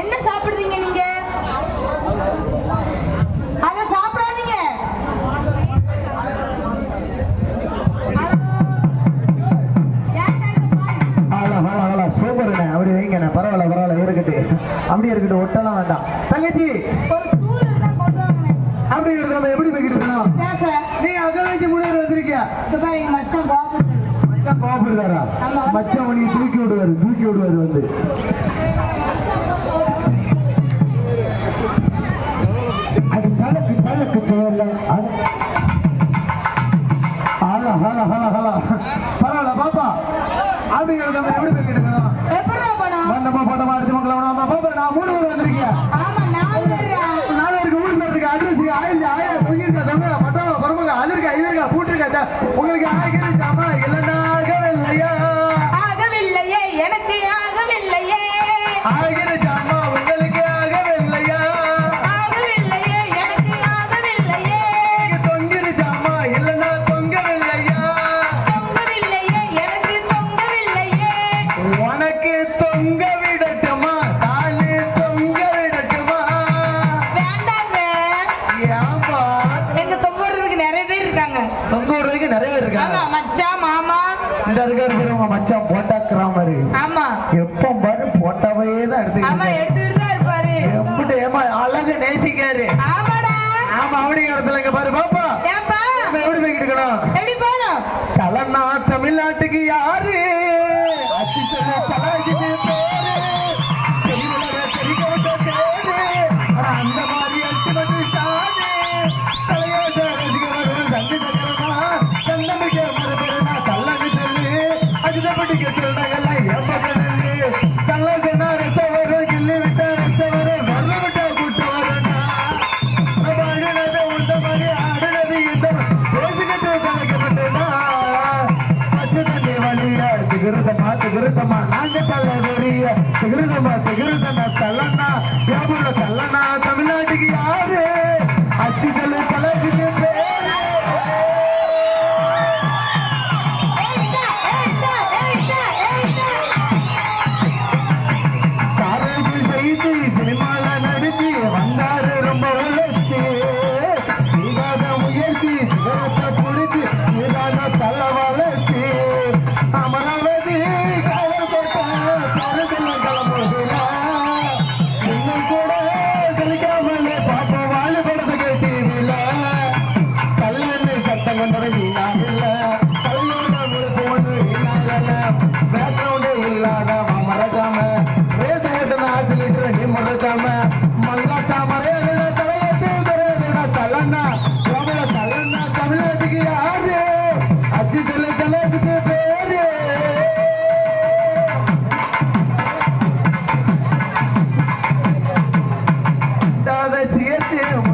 என்ன சாப்பிடுறீங்க நீங்க? அத சாப்பிடாதீங்க. சூப்பர்ண்ணே அப்படி வைங்கண்ணே பரவாயில்ல பரவாயில்ல. இருக்கட்டும். அப்படியே இருக்கட்டும். ஒட்டலாம் வேண்டாம். தங்கச்சி. அப்படி இருக்கிற நம்ம எப்படி போய்கிட்டு இருக்கணும்? நீ அங்க வச்சு முன்னாடி வந்திருக்கியா. மச்சான் கோபப்படுறாரா ஆமா. மச்சான் உன்னை தூக்கி விடுவாரு தூக்கி விடுவாரு வந்து. ஹலோ ஹலோ ஹலோ ஹலோ பரவாயில்ல பாப்பா. அப்படிங்கிறத நம்ம எப்படி எப்படிடா பணம்? மண்டபம் போட்டமா அடிச்சு மக்கள் ஆமா பாப்பா நான் மூணு பேர் வந்திருக்கேன் நாலு பேருக்கு ஊர் பேர் இருக்கு? அட்ரஸ் இருக்கு? ஆயில் ஆயில் பொங்கிருக்கா தொங்க பட்டம் பரமங்க அது இருக்கா? இது இருக்கா? பூட்டு இருக்கா? உங்களுக்கு இல்லைன்னா இல்லையா? ஆகவில்லையே எனக்கு ஆகவில்லையே. ஆகிரு மச்சான் மாமா. இந்த உங்க மச்சான் போட்டாக்குற மாதிரி ஆமா. எப்போ பாரு போட்டாவே தான் ஆமா எடுத்துக்கிட்டு தான் இருப்பாரு. எப்படி ஏமா அழகு நேசிக்காரு. ஆமாடா. ஆமா அப்படிங்கிற இடத்துல இங்க பாரு பாப்பா. ஏப்பா. எப்படி போய்கிட்டு இருக்கணும்? எப்படி போகணும்? கலனா தமிழ்நாட்டுக்கு யாரு? திகிருதமா திகிருதமா நாங்க தள்ள வெளிய திகிருதமா திகிருதமா தள்ளனா யாபுல தள்ளனா தமிழ்நாட்டுக்கு யாரு creo